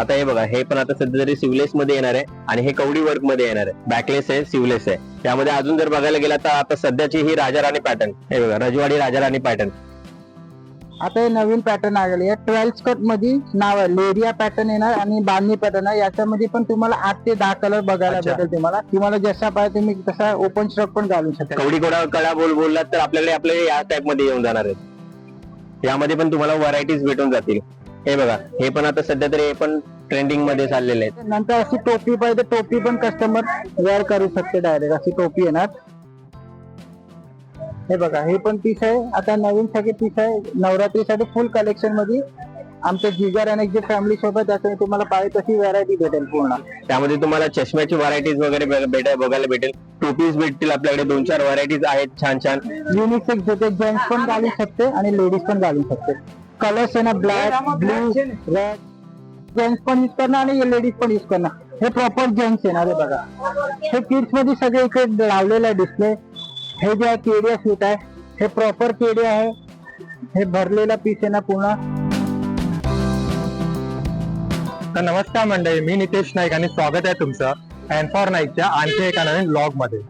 आता हे बघा हे पण आता सध्या तरी सिवलेस मध्ये येणार आहे आणि हे कवडी वर्कमध्ये येणार आहे. बॅकलेस आहे सिवलेस आहे. त्यामध्ये अजून जर बघायला गेला तर आता सध्याची ही राजा राणी पॅटर्न हे बघा रजवाडी राजा राणी पॅटर्न आता हे नवीन पॅटर्न आलेले आहे. ट्वेल्थ स्कर्टमध्ये नाव आहे. लेरिया पॅटर्न येणार आणि बांधणी पॅटर्न आहे. याच्यामध्ये पण तुम्हाला आठ ते दहा कलर बघायला अच्छा. भेटेल तुम्हाला. तुम्हाला जसा पाहिजे तुम्ही तसा ओपन स्टॉक पण घालू शकता. कवडी कोडा कडा बोल बोललात तर आपल्याकडे आपले या टाइपमध्ये येऊन जाणार आहेत. यामध्ये पण तुम्हाला व्हरायटीज भेटून जातील. हे बघा हे पण आता सध्या तरी हे पण ट्रेंडिंगमध्ये चाललेले आहेत. नंतर अशी टोपी पाहिजे टोपी पण कस्टमर वेअर करू शकते डायरेक्ट अशी टोपी येणार. हे बघा हे पण पीस आहे. आता नवीन सगळे पीस आहे. नवरात्रीसाठी फुल कलेक्शनमध्ये आमचे जिगर आणि जे फॅमिली आहे त्याच्यामध्ये तुम्हाला पाहिजे तशी व्हरायटी भेटेल पूर्ण. त्यामध्ये तुम्हाला चष्म्याची व्हरायटीज वगैरे बघ- भेट- बघायला भेटेल. टोपीज भेटतील आपल्याकडे. दोन चार व्हरायटीज आहेत छान छान. युनिसेक्स जेंट्स पण घालू शकते आणि लेडीज पण घालू शकते. कलर्स आहे ना ब्लॅक ब्लू रेड. जेंट्स पण यूज करणार आणि लेडीज पण यूज करणार हे प्रॉपर जेंट्स येणार आहे बघा. हे किड्समध्ये सगळे इकडे लावलेलं आहे डिस्प्ले हे जे आहे केडिया सूट आहे. हे प्रॉपर केडिया आहे. हे भरलेला पीस आहे ना पूर्ण. तर नमस्कार मंडळी मी नितेश नाईक आणि स्वागत आहे तुमचं अँड फॉर नाईकच्या आणखी एका नवीन ब्लॉगमध्ये.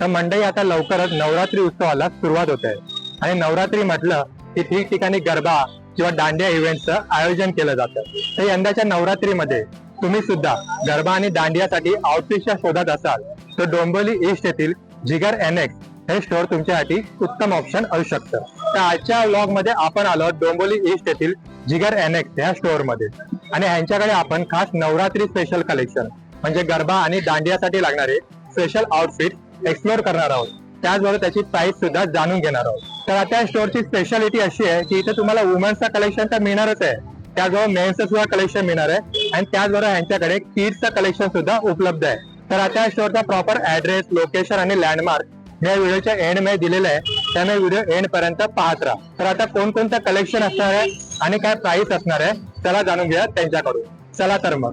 तर मंडळी आता लवकरच नवरात्री उत्सवाला सुरुवात होत. आहे आणि नवरात्री म्हटलं की ठिकठिकाणी गरबा किंवा दांडिया इव्हेंटचं आयोजन केलं जातं. तर यंदाच्या नवरात्रीमध्ये तुम्ही सुद्धा गरबा आणि दांडियासाठी आउटफिटच्या शोधात असाल तर डोंबिवली ईस्ट येथील जिगर एनएक्स हे स्टोअर तुमच्यासाठी उत्तम ऑप्शन असू शकतं. तर आजच्या ब्लॉगमध्ये आपण आलो डोंबिवली ईस्ट येथील जिगर एनएक्स ह्या स्टोअरमध्ये. आणि ह्यांच्याकडे आपण खास नवरात्री स्पेशल कलेक्शन म्हणजे गरबा आणि दांडियासाठी लागणारे स्पेशल आउटफिट एक्सप्लोअर करणार आहोत. त्याचबरोबर त्याची प्राइस सुद्धा जाणून घेणार आहोत. तर आता या स्टोअरची स्पेशालिटी अशी आहे की इथे तुम्हाला वुमन्सचा कलेक्शन तर मिळणारच आहे. त्याचबरोबर मेन्सचं सुद्धा कलेक्शन मिळणार आहे. आणि त्याचबरोबर ह्यांच्याकडे किड्सचं कलेक्शन सुद्धा उपलब्ध आहे. तर आता या स्टोअरचा प्रॉपर ऍड्रेस लोकेशन आणि लँडमार्क या व्हिडिओच्या एंडमध्ये दिलेलं आहे. त्यामुळे व्हिडिओ एंड पर्यंत पाहत राहा. तर आता कोणकोणतं कलेक्शन असणार आहे आणि काय प्राइस असणार आहे चला जाणून घ्या त्यांच्याकडून. चला तर मग.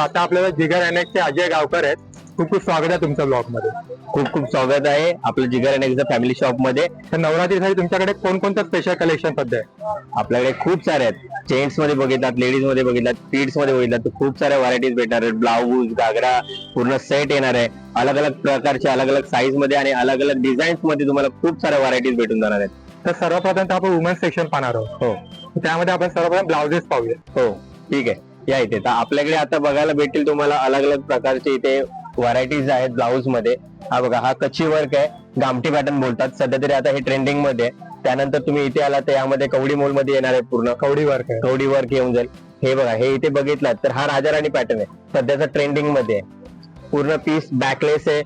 आता आपल्याला जिगर एनएक्स चे अजय गावकर आहेत. खूप खूप स्वागत आहे तुमच्या ब्लॉगमध्ये. खूप खूप स्वागत आहे आपलं जिगर अँड फॅमिली शॉपमध्ये. तर नवरात्रीसाठी तुमच्याकडे कोणकोणतं स्पेशल कलेक्शन सध्या आहे आपल्याकडे खूप सारे आहेत. जेंट्समध्ये बघितलात लेडीजमध्ये बघितलात किड्समध्ये बघितलात तर खूप साऱ्या व्हरायटीज भेटणार आहेत. ब्लाऊज घागरा पूर्ण सेट येणार आहे. अलग अलग प्रकारचे अलग अलग साईजमध्ये आणि अलग अलग डिझाईन्समध्ये तुम्हाला खूप साऱ्या व्हरायटीज भेटून जाणार आहेत. तर सर्वप्रथम तर आपण वुमन्स सेक्शन पाहणार आहोत. हो. त्यामध्ये आपण सर्वप्रथम ब्लाउजेस पाहूया. हो ठीक आहे. या इथे. तर आपल्याकडे आता बघायला भेटतील तुम्हाला अलग अलग प्रकारचे इथे व्हरायटीज आहेत ब्लाऊजमध्ये. हा बघा हा कच्ची वर्क आहे. गामठी पॅटर्न बोलतात. सध्या तरी आता हे ट्रेंडिंगमध्ये. त्यानंतर तुम्ही इथे आला तर यामध्ये कवडी मोलमध्ये येणार आहे पूर्ण. कवडी वर्क आहे. कवडी वर्क येऊन जाईल. हे बघा हे इथे बघितलात तर हा राजा राणी पॅटर्न आहे. सध्याचा ट्रेंडिंगमध्ये पूर्ण पीस बॅकलेस आहे.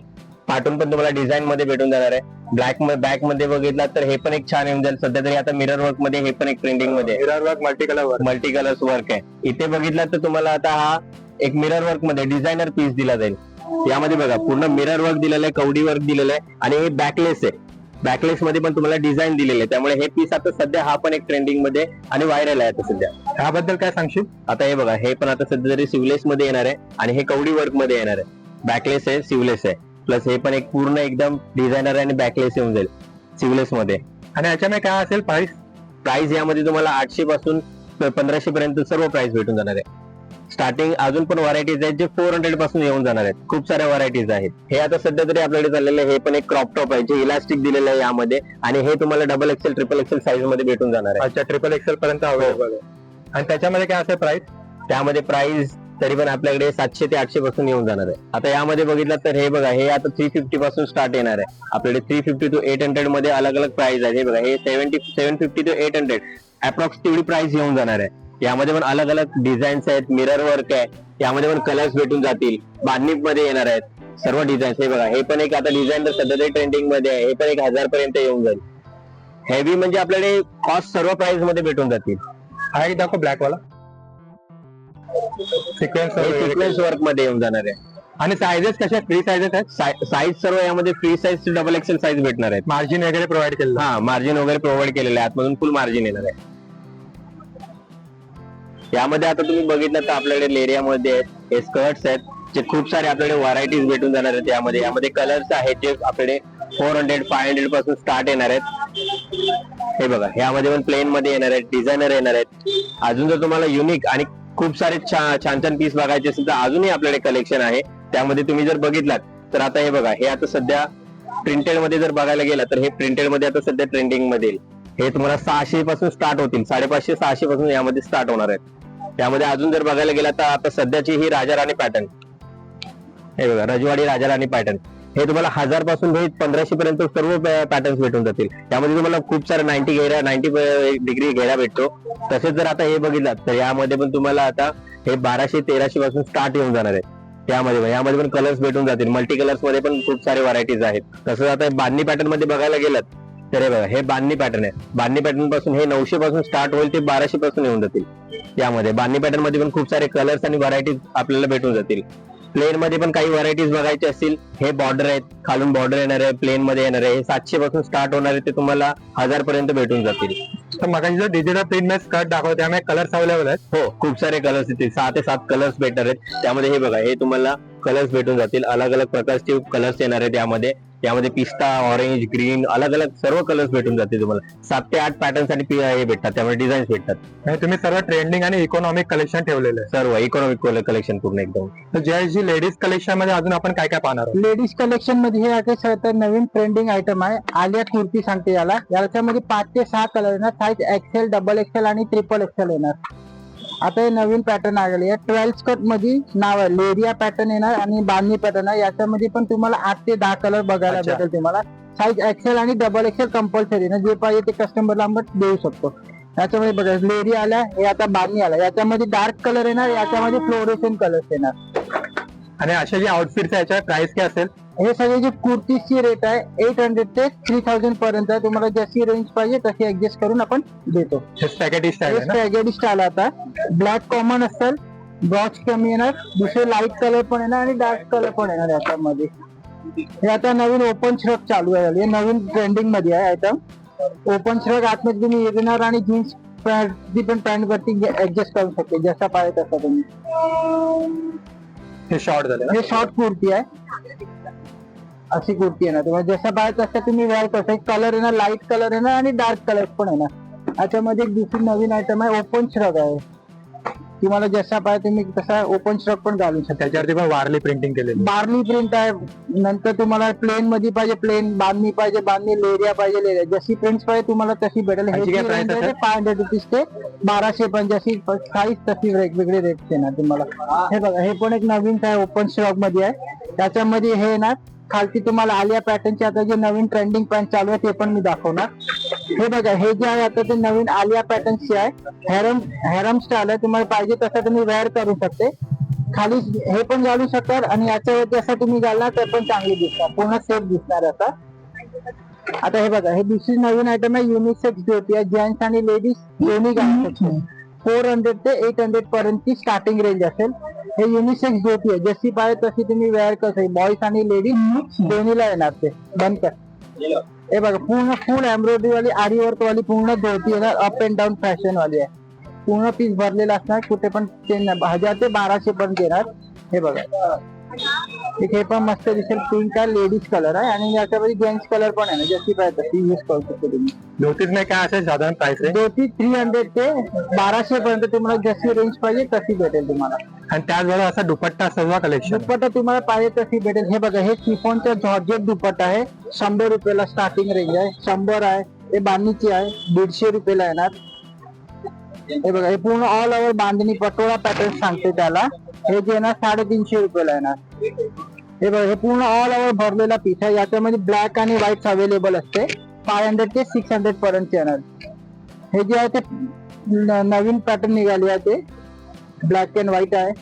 पाठून पण तुम्हाला डिझाईन मध्ये भेटून जाणार आहे. ब्लॅक बॅकमध्ये बघितलात तर हे पण एक छान येऊन जाईल. सध्या तरी आता मिरर वर्कमध्ये हे पण एक ट्रेंडिंगमध्ये mirror work multi colour work multi colours work आहे. इथे बघितलं तर तुम्हाला आता हा एक मिरर वर्कमध्ये डिझायनर पीस दिला जाईल. यामध्ये बघा पूर्ण मिरर वर्क दिलेलं आहे कवडी वर्क दिलेलं आहे आणि हे बॅकलेस आहे. बॅकलेस मध्ये पण तुम्हाला डिझाईन दिलेले आहे. त्यामुळे हे पीस आता सध्या हा पण एक ट्रेंडिंगमध्ये आणि व्हायरल आहे आता सध्या. ह्याबद्दल काय सांगशील? आता हे बघा हे पण आता सध्या तरी सिवलेस मध्ये येणार आहे आणि हे कवडी वर्कमध्ये येणार आहे. बॅकलेस आहे सिवलेस आहे. प्लस हे पण एक पूर्ण एकदम डिझायनर आणि बॅकलेस येऊन जाईल सिवलेस मध्ये. आणि याच्यामध्ये काय असेल प्राइस प्राइस यामध्ये तुम्हाला आठशे पासून पंधराशे पर्यंत सर्व प्राइस भेटून जाणार आहे. स्टार्टिंग अजून पण व्हरायटीज आहेत जे फोर हंड्रेडपासून येऊन जाणार आहेत. खूप साऱ्या व्हरायटीज आहेत. हे आता सध्या तरी आपल्याकडे चाललेलं आहे. हे पण एक क्रॉप टॉप आहे जे इलास्टिक दिलेलं आहे यामध्ये. आणि हे तुम्हाला डबल एक्सेल ट्रिपल एक्सेल साईजमध्ये भेटून जाणार आहे. अच्छा ट्रिपल एक्सेल पर्यंत अवेलेबल आहे. आणि त्याच्यामध्ये काय असेल प्राइस त्यामध्ये प्राइस तरी पण आपल्याकडे सातशे ते आठशे पासून येऊन जाणार आहे. आता यामध्ये बघितलं तर हे बघा हे आता थ्री फिफ्टी पासून स्टार्ट येणार आहे. आपल्याकडे थ्री फिफ्टी टू एट हंड्रेडमध्ये अलग अलग प्राइस आहे हे बघा हे seventy seven fifty two eight hundred approx तेवढी प्राइस येऊन जाणार आहे. यामध्ये पण अलग अलग डिझाईन्स आहेत. मिरर वर्क आहे. यामध्ये पण कलर्स भेटून जातील. बांधणी मध्ये येणार आहेत. सर्व डिझाईन्स हे बघा हे पण एक आता डिझाईन तर सध्या ट्रेंडिंगमध्ये आहे. हे पण एक हजार पर्यंत येऊन जाईल. हेवी म्हणजे आपल्याकडे कॉस्ट सर्व प्राइसमध्ये भेटून जातील. हा एक दाखव ब्लॅक वाला. सिक्वेन्स सिक्वेन्स वर्कमध्ये येऊन जाणार आहे. आणि सायझेस कशा फ्री सायझेस आहेत? साईज सर्व यामध्ये free size double XL size भेटणार आहेत. मार्जिन वगैरे प्रोव्हाइड केलेलं. हा मार्जिन वगैरे प्रोव्हाइड केलेलं आहे. आतमधून फुल मार्जिन येणार आहे. यामध्ये आता तुम्ही बघितलं तर आपल्याकडे लेरियामध्ये आहेत हे स्कर्ट्स आहेत जे खूप सारे आपल्याकडे व्हरायटीज भेटून जाणार आहेत यामध्ये. यामध्ये कलर्स आहेत जे आपल्याकडे फोर हंड्रेड फाय हंड्रेडपासून स्टार्ट येणार आहेत. हे बघा यामध्ये पण प्लेन मध्ये येणार आहेत डिझायनर येणार आहेत. अजून जर तुम्हाला युनिक आणि खूप सारे छान छान पीस बघायचे असेल तर अजूनही आपल्याकडे कलेक्शन आहे. त्यामध्ये तुम्ही जर बघितलात तर आता हे बघा हे आता सध्या प्रिंटेडमध्ये जर बघायला गेला तर हे प्रिंटेडमध्ये आता सध्या ट्रेंडिंगमध्ये हे तुम्हाला सहाशे पासून स्टार्ट होतील. साडेपाचशे सहाशे पासून यामध्ये स्टार्ट होणार आहेत. त्यामध्ये अजून जर बघायला गेला तर आता सध्याची ही राजा राणी पॅटर्न हे बघा रजवाडी राजा राणी पॅटर्न हे तुम्हाला हजारपासून हे पंधराशे पर्यंत सर्व पॅटर्न्स भेटून जातील. त्यामध्ये तुम्हाला खूप सारे नाईन्टी घेरा नाईन्टी डिग्री घेरा भेटतो. तसेच जर आता हे बघितलं तर यामध्ये पण तुम्हाला आता हे बाराशे तेराशे पासून स्टार्ट येऊन जाणार आहे. त्यामध्ये पण यामध्ये पण कलर्स भेटून जातील. मल्टी कलर्समध्ये पण खूप सारे व्हरायटीज आहेत. तसंच आता बांधणी पॅटर्नमध्ये बघायला गेलं तर हे बघा हे बांधणी पॅटर्न आहे. बांधणी पॅटर्नपासून हे नऊशे पासून स्टार्ट होईल ते बाराशे पासून येऊन जातील. यामध्ये बांधणी पॅटर्नमध्ये पण खूप सारे कलर्स आणि व्हरायटीज आपल्याला भेटून जातील. प्लेन मध्ये पण काही व्हरायटीज बघायचे असतील. हे बॉर्डर आहेत. खालून बॉर्डर येणार आहे. प्लेन मध्ये येणार आहे. हे सातशे पासून स्टार्ट होणार आहे. ते तुम्हाला हजार पर्यंत भेटून जातील. तर मग जो डिजिटल प्रिंटमध्ये स्कर्ट दाखवतो त्यामुळे कलर्स अवेलेबल आहेत? हो खूप सारे कलर्स येतील. सहा ते सात कलर्स भेटणार आहेत. त्यामध्ये हे बघा हे तुम्हाला कलर्स भेटून जातील. अलग अलग प्रकारचे कलर्स येणार आहेत यामध्ये. यामध्ये पिस्ता ऑरेंज ग्रीन अलग अलग सर्व कलर्स भेटून जातील तुम्हाला. सात ते आठ पॅटर्नसाठी पी- हे भेटतात त्यामुळे डिझाईन्स भेटतात. आणि तुम्ही सर्व ट्रेंडिंग आणि इकॉनॉमिक कलेक्शन ठेवलेलं आहे. सर्व इकॉनॉमिक कलेक्शन पूर्ण एकदम. तर ज्या जी लेडीज कलेक्शनमध्ये अजून आपण काय काय पाहणार आहोत? लेडीज कलेक्शनमध्ये हे आता सध्या नवीन ट्रेंडिंग आयटम आहे. आलिया कुर्ती सांगते याला. याच्यामध्ये पाच ते सहा कलर येणार. साईज एक्सेल डबल एक्सेल आणि ट्रिपल एक्सेल येणार. आता हे नवीन पॅटर्न आलेले आहे. ट्वेल्थ स्कर्टमध्ये नाव आहे. लेरिया पॅटर्न येणार आणि बांधणी पॅटर्न आहे. याच्यामध्ये पण तुम्हाला आठ ते दहा कलर बघायला. भेटेल तुम्हाला. साईज एक्सेल आणि डबल एक्सेल कंपल्सरी ना जे पाहिजे ते कस्टमरला आपण देऊ शकतो. याच्यामध्ये बघा लेरी आल्या हे आता बांधणी आला. याच्यामध्ये डार्क कलर येणार याच्यामध्ये फ्लोरेशन कलर्स येणार. आणि असे जे आउटफिट्स आहे याच्यावर प्राइस काय असेल? हे सगळे जे कुर्तीची रेट आहे एट हंड्रेड ते थ्री थाउजंड पर्यंत आहे. तुम्हाला जशी रेंज पाहिजे तशी ऍडजस्ट करून आपण देतो. स्पॅगेटी स्टाईल आता. ब्लॅक कॉमन असेल ब्रॉच कमी येणार. दुसरे लाइट कलर पण येणार आणि डार्क कलर पण येणार याच्यामध्ये. हे आता नवीन ओपन श्रग चालू आहे. हे नवीन ट्रेंडिंगमध्ये आहे आयटम ओपन श्रग आतमध्ये तुम्ही येणार आणि जीन्स ती पण पॅन्ट वरती ऍडजस्ट करू शकते. जसा पाहिजे तसा तुम्ही. हे शॉर्ट झाले हे शॉर्ट कुर्ती आहे. अशी कुर्ती आहे ना. तुम्हाला जसं पाहिजे तसं तुम्ही वेअर एक कलर आहे ना लाइट कलर आहे ना आणि डार्क कलर पण आहे ना. याच्यामध्ये एक दुसरी नवीन आयटम आहे. ओपन श्रग आहे. तुम्हाला जसा पाहिजे तुम्ही तसा ओपन श्रग पण घालू शकता. त्याच्यावरती पण वारली प्रिंटिंग केलेली. बार्ली प्रिंट आहे. नंतर तुम्हाला प्लेन मध्ये पाहिजे प्लेन बांधणी पाहिजे बांधणी लेरिया पाहिजे लेरिया. जशी प्रिंट पाहिजे तुम्हाला तशी भेटेल? फाय हंड्रेड रुपीज ते बाराशे पंच्याऐंशी साईज तशी वेगवेगळे रेट येणार तुम्हाला. हे. बघा हे पण एक नवीन आहे ओपन स्टॉकमध्ये आहे. त्याच्यामध्ये हे येणार. खालती तुम्हाला आलिया पॅटर्नचे आता जे नवीन ट्रेंडिंग पॅन्ट चालू आहे ते पण मी दाखवणार. हे बघा हे जे आहे आता ते नवीन आलिया पॅटर्नचे आहे. हेरम हेरम स्टाईल आहे. तुम्हाला पाहिजे तसं तुम्ही वेअर करू शकते. खाली हे पण घालू शकतात आणि याच्यावरती असं तुम्ही घालणार तर पण चांगली दिसणार पूर्ण सेट दिसणार आता आता हे बघा हे दुसरी नवीन आयटम आहे. युनिसेक्स ज्योती आहे. जेंट्स आणि लेडीज दोन्ही घालू शकतो. फोर हंड्रेड ते एट हंड्रेड पर्यंतची स्टार्टिंग रेंज असेल. हे युनिसेक्स ज्योती आहे. जशी पाहिजे तशी तुम्ही वेअर कसं बॉईज आणि लेडीज दोन्हीला येणार ते. बंद कर. हे बघा पूर्ण फुल एम्ब्रॉयडरी वाली आरी वर्क वाली पूर्ण धोती येणार अप अँड डाऊन फॅशन वाली आहे. पूर्ण पीस भरलेला असणार कुठे पण हजार ते बाराशे पर्यंत येणार. हे बघा. एक हे पण मस्त दिसेल. पिंक आहे लेडीज कलर आहे आणि याच्यामध्ये जेंट्स कलर पण आहे ना जशी पाहिजे तशी यूज करू शकतो तुम्ही. धोतीच नाही काय असेल साधारण प्राइस आहे? धोती थ्री हंड्रेड ते बाराशे पर्यंत तुम्हाला जशी रेंज पाहिजे तशी भेटेल तुम्हाला. आणि त्याचबरोबर असा दुपट्टा सर्व कलेक्शन दुपट्टा तुम्हाला पाहिजे तशी भेटेल. हे बघा हे शिफॉनचा जॉर्जेट दुपट्टा आहे. शंभर रुपयाला स्टार्टिंग रेंज आहे. शंभर आहे. हे बांधणीची आहे. दीडशे रुपयाला येणार. हे बघा हे पूर्ण ऑल ओव्हर बांधणी पटोळा पॅटर्न सांगते त्याला. हे जे येणार साडेतीनशे रुपयाला येणार हे बघा हे पूर्ण ऑल ओव्हर भरलेला पीस आहे. याच्यामध्ये ब्लॅक आणि व्हाईट अवेलेबल असते. फाय हंड्रेड ते सिक्स हंड्रेड पर्यंत येणार. हे जे आहे ते नवीन पॅटर्न निघाले आहे ते. ब्लॅक अँड व्हाईट आहे.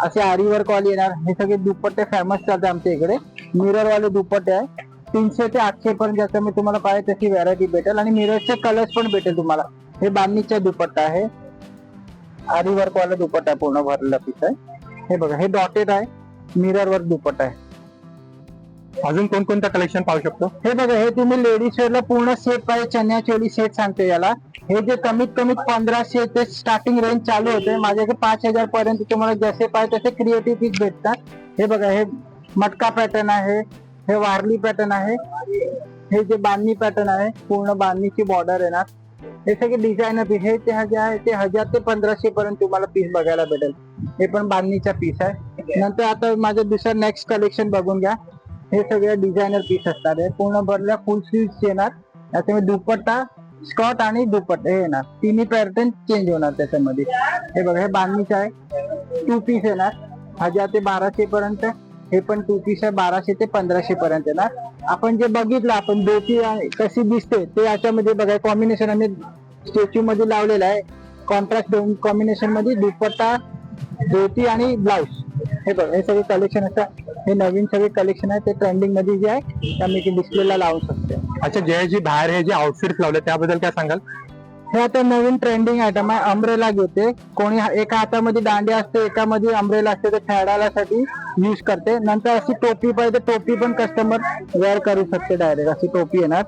असे आरीवर कॉल येणार. हे सगळे दुपट्टे फेमस चालते आमच्या इकडे. मिरर वाले दुपट्टे आहे. तीनशे ते आठशे पर्यंत ज्याच्यामध्ये तुम्हाला पाहिजे तशी व्हरायटी भेटेल. आणि मिररचे कलर्स पण भेटेल तुम्हाला. हे बांधणीचा दुपट्टा आहे. आरीवर कॉल दुपट्टा पूर्ण भरलेला पीस आहे. हे बघा हे डॉटेड आहे मिरर वर दुपट आहे. अजून कोणकोणतं कलेक्शन पाहू शकतो? हे बघा हे तुम्ही लेडीज वेअरला पूर्ण सेट पाहिजे चन्या चोली सेट सांगते याला. हे जे कमीत कमी पंधराशे ते स्टार्टिंग रेंज चालू होते माझ्याकडे पाच हजार पर्यंत तुम्हाला जसे पाहिजे तसे क्रिएटिव्ह पीस भेटतात. हे बघा हे मटका पॅटर्न आहे हे वारली पॅटर्न आहे हे जे बांधणी पॅटर्न आहे पूर्ण बांधणीची बॉर्डर येणार हे सगळे डिझायनर पीस हे ते जे आहे ते हजार ते पंधराशे पर्यंत तुम्हाला पीस बघायला भेटेल. हे पण बांधणीचा पीस आहे. नंतर आता माझं दुसरं नेक्स्ट कलेक्शन बघून घ्या. हे सगळे डिझायनर पीस असतात. हे पूर्ण भरल्या फुल स्लीव्ह येणार. त्याच्यामध्ये दुपट्टा स्कर्ट आणि दुपट्टा हे येणार. तिन्ही पॅटर्न चेंज होणार त्याच्यामध्ये. हे बघा हे बांधणीचं आहे. टू पीस येणार. हजार ते बाराशे पर्यंत. हे पण टू पीस आहे बाराशे ते पंधराशे पर्यंत येणार आपण जे बघितलं आपण धोती कशी दिसते ते याच्यामध्ये बघा कॉम्बिनेशन आम्ही स्टॅच्यू मध्ये लावलेलं आहे. कॉन्ट्रास्ट दोन कॉम्बिनेशनमध्ये दुपट्टा धोती आणि ब्लाऊज हे बघा हे सगळे कलेक्शन असतात हे नवीन सगळे कलेक्शन आहे ते ट्रेंडिंगमध्ये जे आहे ते आम्ही डिस्प्लेला लावू शकतो. अच्छा जे जे बाहेर हे जे आउटफिट लावले त्याबद्दल काय सांगाल? हे आता नवीन ट्रेंडिंग आयटम आहे अम्ब्रेला घेते. कोणी एका हातामध्ये दांडी असते एकामध्ये अम्ब्रेला असते ते खेळायला युज करते. नंतर अशी टोपी पाहिजे टोपी पण कस्टमर वेअर करू शकते डायरेक्ट अशी टोपी येणार.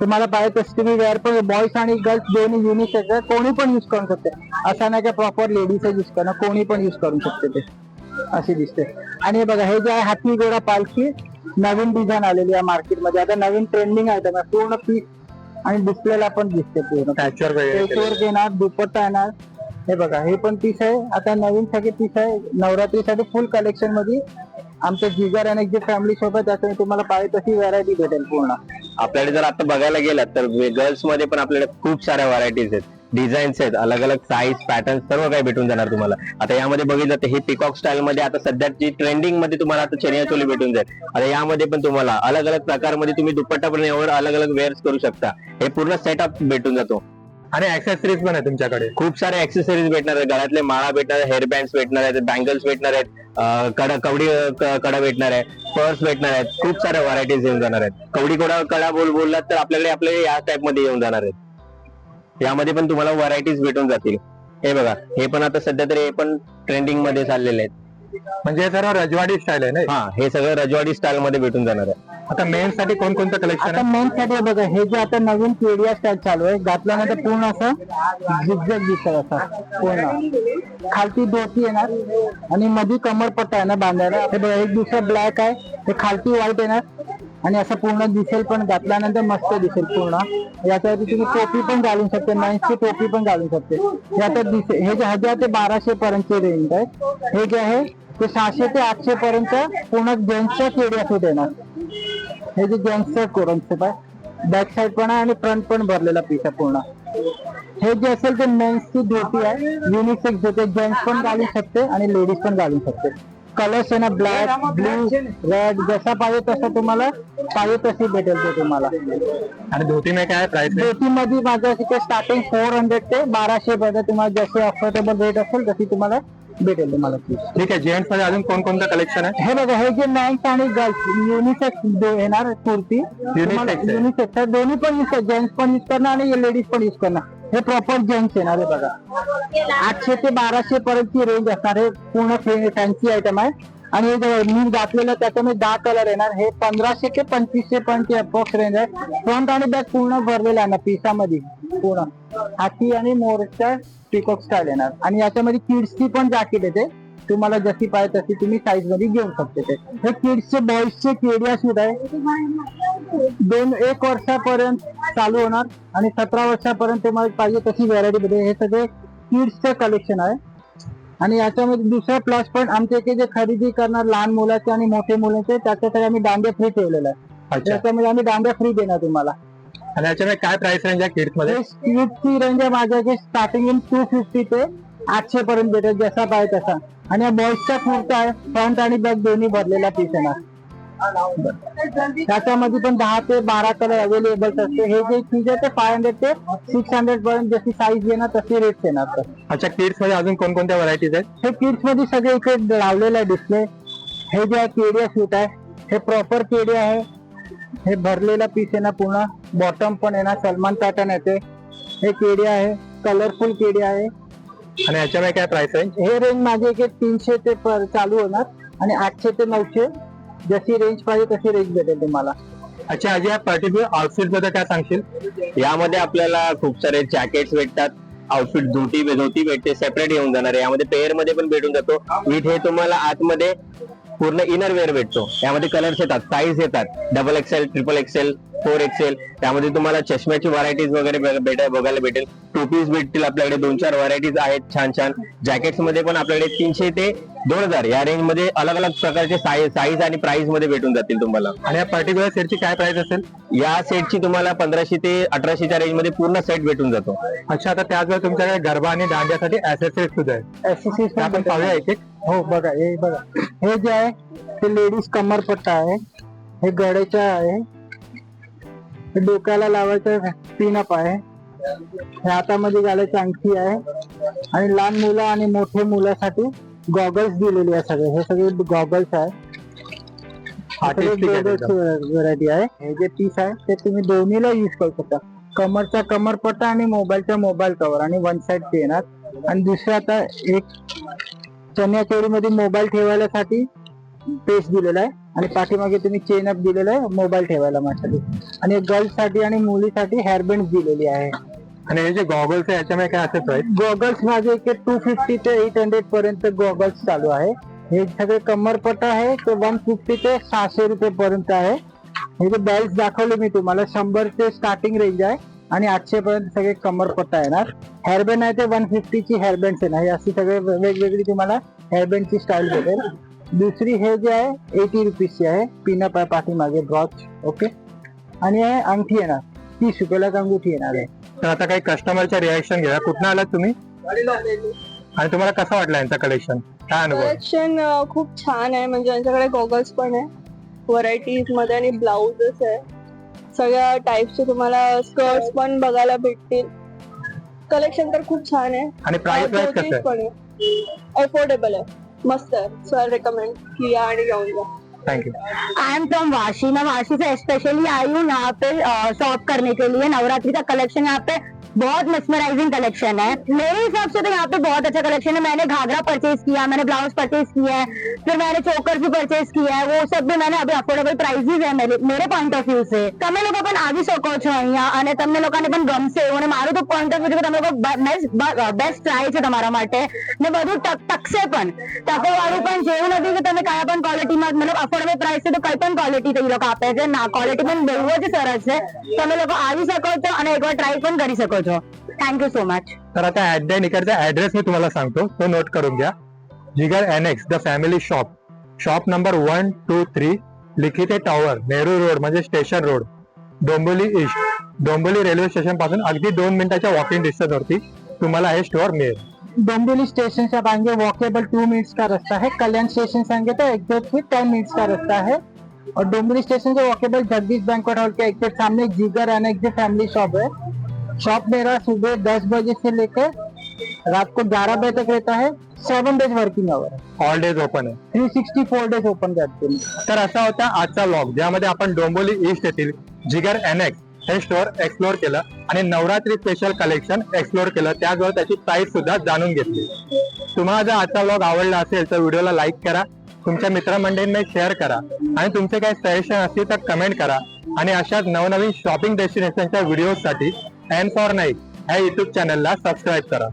तुम्हाला पाहिजे तशी तुम्ही वेअर पण बॉईज आणि गर्ल्स दोन्ही युनिक आहे कोणी पण युज करू शकते. असा नाही का प्रॉपर लेडीज युज करणं कोणी पण युज करू शकते ते. अशी दिसते. आणि हे बघा हे जे आहे हाती गोडा पालखी नवीन डिझाईन आलेली आहे मार्केटमध्ये आता नवीन ट्रेंडिंग आयटम आहे पूर्ण पीस आणि डिस्प्लेला पण दिसते पूर्ण. वगैरे त्याच्यावर येणार दुपट्टा येणार. हे बघा हे पण पीस आहे. आता नवीन सगळे पीस आहे. नवरात्रीसाठी फुल कलेक्शनमध्ये आमचं जिगर आणि जे फॅमिली शॉप आहे त्याच्यामध्ये तुम्हाला पाहिजे तशी व्हरायटी भेटेल पूर्ण. आपल्याकडे जर आता बघायला गेलात तर गर्ल्समध्ये पण आपल्याकडे खूप साऱ्या व्हरायटीज आहेत. डिझाईन्स आहेत अलग अलग साईज पॅटर्न सर्व काही भेटून जाणार तुम्हाला. आता यामध्ये बघितलं तर हे पिकॉक स्टाईल मध्ये आता सध्याची ट्रेंडिंगमध्ये तुम्हाला आता चनिया चोली भेटून जाईल. आता यामध्ये पण तुम्हाला अलग अलग प्रकारमध्ये तुम्ही दुपट्टा पण यावर अलग अलग वेअर्स करू शकता. हे पूर्ण सेटअप भेटून जातो. आणि ऍक्सेसरीज पण आहे तुमच्याकडे. खूप सारे ऍक्सेसरीज भेटणार आहेत. गळ्यातले माळा भेटणार आहेत हेअर बँड्स भेटणार आहेत बँगल्स भेटणार आहेत कडा कवडी कडा भेटणार आहे पर्स भेटणार आहेत खूप साऱ्या व्हरायटीज येऊन जाणार आहेत. कवडी कोडा कडा बोल बोललात तर आपल्याकडे आपले या टाइपमध्ये येऊन जाणार आहेत. यामध्ये पण तुम्हाला व्हरायटीज भेटून जातील. हे बघा हे पण आता सध्या तरी हे पण ट्रेंडिंगमध्ये चाललेले आहेत. म्हणजे हे सर्व रजवाडी स्टाईल आहे ना? हा हे सगळं रजवाडी स्टाईल मध्ये भेटून जाणार आहे. आता मेन साठी कोणकोणतं कलेक्शन आता आहे मेन साठी बघा हे जे आता नवीन केडिया स्टाईल चालू आहे घातल्यानंतर पूर्ण असं झिगझॅग दिसत असं पूर्ण. खालती धोती येणार आणि मध्ये कमरपट्टा आहे ना बांधायला. हे बघा एक दुसरं ब्लॅक आहे हे खालती व्हाईट येणार आणि असं पूर्ण दिसेल पण घातल्यानंतर मस्त दिसेल पूर्ण. याच्यावरती तुम्ही टोपी पण घालू शकते नाईन्सची टोपी पण घालू शकते. याच्यात दिसेल हे जे हजार ते बाराशे पर्यंतचे रेंज आहे. हे जे आहे ते सहाशे ते आठशे पर्यंत पूर्ण जेंट्सच्या केडिया सूट देणार. हे जे जेंट्सचं कोरनसेप आहे बॅक साईड पण आहे आणि फ्रंट पण भरलेला पीस आहे पूर्ण. हे जे असेल ते मेन्सची धोती आहे युनिसेक्स धोती जेंट्स पण घालू शकते आणि लेडीज पण घालू शकते. कलर्स आहे ना ब्लॅक ब्लू रेड जसा पाहिजे तसा तुम्हाला पाहिजे तशी भेटेल ते तुम्हाला. आणि धोती में काय प्राइस धोती मध्ये माझं तिथे स्टार्टिंग फोर हंड्रेड ते बाराशे पर्यंत तुम्हाला जसे अफोर्डेबल रेट असेल तशी तुम्हाला भेटेल तुम्हाला. ठीक आहे जेंट्समध्ये अजून कोणकोणतं कलेक्शन आहे? हे बघा हे जे मॅन्स आणि गर्ल्स युनिसेक्स येणार कुर्ती. युनिसेक्स दोन्ही पण यूज जेंट्स पण यूज करणार आणि लेडीज पण यूज करणार. हे प्रॉपर जेंट्स येणार आहे बघा. आठशे ते बाराशे पर्यंतची रेंज असणार आहे. पूर्ण फॅन्सी आयटम आहे. आणि हे मी घातलेलं त्याच्यामध्ये दहा कलर येणार. हे पंधराशे ते पंचवीसशे पर्यंत अप्रॉक्स रेंज आहे. फ्रंट आणि बॅक पूर्ण भरलेला आहे ना पिसामध्ये. पूर्ण. हाती आणि मोरच्या पिकॉक स्टाईल येणार. आणि याच्यामध्ये किड्सची पण जॅकेट येते. तुम्हाला जशी पाहिजे तशी तुम्ही साईजमध्ये घेऊ शकते ते. हे किड्सचे बॉईजचे केडिया सूट आहे दोन एक वर्षापर्यंत चालू होणार आणि सतरा वर्षापर्यंत तुम्हाला पाहिजे तशी व्हरायटी मध्ये हे सगळे किड्सचे कलेक्शन आहे. आणि याच्यामध्ये दुसरा प्लस पॉईंट आमच्या इथे जे खरेदी करणार लहान मुलाचे आणि मोठे मुलांचे त्याच्यासाठी आम्ही दांडे फ्री ठेवलेला आहे त्याच्यामध्ये आम्ही दांड्या फ्री देणार तुम्हाला. आणि याच्यामध्ये काय प्राइस रेंज आहे किड्समध्ये? स्पीडची रेंज आहे माझ्याकडे स्टार्टिंग इन टू फिफ्टी ते आठशे पर्यंत भेटेल जसा पाहिजे तसा. आणि या बॉईजचा कुर्ता आहे फ्रंट आणि बॅक दोन्ही भरलेला पीस येणार त्याच्यामध्ये पण दहा ते बारा कलर अवेलेबल असते. हे जे चीज आहे ते फाय हंड्रेड ते सिक्स हंड्रेड पर्यंत जशी साईज येणार तशी रेट येणार तर अच्छा किड्समध्ये अजून कोणकोणत्या व्हरायटीज आहेत? हे किड्समध्ये सगळे इथे लावलेलं आहे डिस्प्ले हे जे आहे केडिया सूट आहे. हे प्रॉपर केडिया आहे. हे भरलेला पीस आहे ना पूर्ण. बॉटम पण आहे ना सलमान पॅटर्न येते. हे केडिया आहे. कलरफुल केडिया आहे. आणि याच्यामध्ये काय प्राइस रेंज हे रेंज माझे एक तीनशे ते पर चालू होणार आणि आठशे ते नऊशे. जशी रेंज पाहिजे तशी रेंज भेटेल तुम्हाला. अच्छा अजय या पर्टिक्युलर आउटफिटबद्दल काय सांगशील? यामध्ये आपल्याला खूप सारे जॅकेट्स भेटतात. आउटफिट धोती धोती भेटते सेपरेट येऊन जाणार आहे. यामध्ये पेअरमध्ये पण भेटून जातो. विथ हे तुम्हाला आतमध्ये पूर्ण इनर वेअर भेटतो. यामध्ये कलर्स येतात साईज येतात. Double XL triple XL four XL त्यामध्ये तुम्हाला चष्म्याची व्हरायटीज वगैरे बघ- भेट- बघायला भेटेल. टोपीज भेटतील आपल्याकडे दोन चार व्हरायटीज आहेत छान छान जॅकेट्समध्ये पण आपल्याकडे तीनशे ते दोन हजार या रेंजमध्ये अलग अलग प्रकारचे साईज साईज आणि प्राइसमध्ये भेटून जातील तुम्हाला. आणि या पर्टिक्युलर सेटची काय प्राइस असेल? या सेटची तुम्हाला पंधराशे ते अठराशेच्या रेंजमध्ये पूर्ण सेट भेटून जातो. अच्छा आता त्याचवेळी तुमच्याकडे गरबा आणि दांड्यासाठी ऍसेसरीज सुद्धा आहे एसएससी ते आपण पाहूया एक एक हो बघा हे बघा. हे जे आहे ते लेडीज कमरपट्टा आहे. हे गड्याच्या आहे. डोक्याला लावायचं पिनअप आहे. हातामध्ये घालायची अंगठी आहे. आणि लहान मुलं आणि मोठे मुलासाठी गॉगल्स दिलेले आहे सगळे. हे सगळे गॉगल्स आहे. व्हरायटी आहे. हे जे पीस आहे ते तुम्ही दोन्हीला युज करू शकता. कमरचा कमरपट्टा आणि मोबाईलचा मोबाईल कव्हर आणि वन साइड ते येणार. आणि दुसरं आता एक चन्या मध्ये मोबाईल ठेवायसाठी पेस्ट दिलेला आहे. आणि पाठीमागे तुम्ही चेन अप दिलेला आहे मोबाईल ठेवायला माझ्यासाठी. आणि गर्ल्ससाठी आणि मुलीसाठी हेअरबँड दिलेली आहे. आणि हे जे गॉगल्स आहे याच्यामध्ये काय असेल प्राइस गॉगल्स माझे टू फिफ्टी ते एट हंड्रेड पर्यंत गॉगल्स चालू आहे. हे सगळे कमरपट्टा आहे ते वन फिफ्टी ते सहाशे रुपये पर्यंत आहे. हे जे बेल्ट दाखवले मी तुम्हाला शंभर ते स्टार्टिंग रेंज आहे आणि आठशे पर्यंत सगळे कमरपट्टा येणार. हेअरबँड आहे ते वन फिफ्टीची हेअरबँड येणार हे अशी सगळे वेगवेगळी तुम्हाला हेअरबँडची स्टाईल भेटेल. दुसरी हे जे आहे एटी रुपीजची आहे पिनअप आहे पाठीमागे ब्रॉच ओके आणि हे अंगठी येणार तीस रुपयाला अंगठी येणार आहे तर आता काही कस्टमरच्या रिॲक्शन घ्या. कुठनं आलात तुम्ही? आणि तुम्हाला कसं वाटलं यांचं कलेक्शन काय अनुभव कलेक्शन खूप छान आहे. म्हणजे यांच्याकडे गॉगल्स पण आहे. व्हरायटीजमध्ये आणि ब्लाउजेस आहे. सगळ्या टाईपचे तुम्हाला स्कर्ट्स पण बघायला भेटतील. कलेक्शन तर खूप छान आहे. आणि प्राइस प्राइस कसं आहे? पण आहे. अफोर्डेबल आहे. मस्त आहे. सो आय रेकमेंड की या आणि घेऊन जा. आई एम फ्रॉम वाशी मैं वाशी से स्पेशली आई हूँ यहाँ पे शॉप करने के लिए. नवरात्रि का कलेक्शन यहाँ पे बहुत मेस्मराइजिंग कलेक्शन है मेरे हिसाब से तो यहाँ पे बहुत अच्छा कलेक्शन है मैंने घाघरा परचेज किया मैंने ब्लाउज परचेज किया है फिर मैंने चोकर भी परचेज किया है वो सब भी मैंने अभी अफोर्डेबल प्राइसेस है मेरे मेरे पॉइंट ऑफ व्यू से તમે લોકો પણ આવી શકો છો અહીંયા અને તમને લોકોને પણ ગમશે એવું અને મારું તો પોઈન્ટ ઓફ વ્યુ તમે લોકો બેસ્ટ ટ્રાય છે તમારા માટે ને બધું ટક- ટકશે પણ ટકો વાળું પણ છે એવું નથી કે તમે કયા પણ ક્વોલિટીમાં મતલબ અફોર્ડેબલ પ્રાઇસ છે તો કઈ પણ ક્વોલિટી એ લોકો આપે છે ના ક્વોલિટી પણ બહુ જ સરસ છે તમે લોકો આવી શકો છો અને એકવાર ટ્રાય પણ કરી શકો છો माझ्या थँक्यू सो मच तर आता ऍट इकडचा ऍड्रेस मी तुम्हाला सांगतो. तो नोट करून घ्या. Jigar NX the family shop shop number one two three Likhite tower Nehru road म्हणजे station road Dombivli east Dombivli railway स्टेशनपासून अगदी दोन मिनिटाच्या वॉकिंग डिस्टन्स वरती तुम्हाला हे स्टोअर मिळेल. डोंबिवली स्टेशन बांगे वॉकेबल टू मिनिट्स का रस्ता आहे. कल्याण स्टेशन सांगे तर एक्झॅक्टली टेन मिनिट्स का रस्ता आहे. और डोंबिवली स्टेशन से वॉकेबल जगदीश बैंकवेट हॉल के एग्जैक्ट सामने Jigar N exit family shop है शॉप मेरा सुबह दस बजे से लेकर रात को ग्यारह बजे तक रहता है। Seven days working hour all days open आहे three sixty four days open करते तर असा होता आजचा व्लॉग ज्यामध्ये आपण डोंबिवली ईस्ट येथील जिगर एनेक्स हे स्टोअर एक्सप्लोर केलं आणि नवरात्री स्पेशल कलेक्शन एक्सप्लोर केलं. त्याचबरोबर त्याची प्राइस सुद्धा जाणून घेतली. तुम्हाला जर आजचा व्लॉग आवडला असेल तर व्हिडिओला लाईक करा तुमच्या मित्रमंडळींना शेअर करा आणि तुमचे काही सजेशन असतील तर कमेंट करा. आणि अशाच नवनवीन शॉपिंग डेस्टिनेशनच्या व्हिडिओसाठी अँड फॉर नाईक ह्या युट्यूब चॅनलला सबस्क्राईब करा.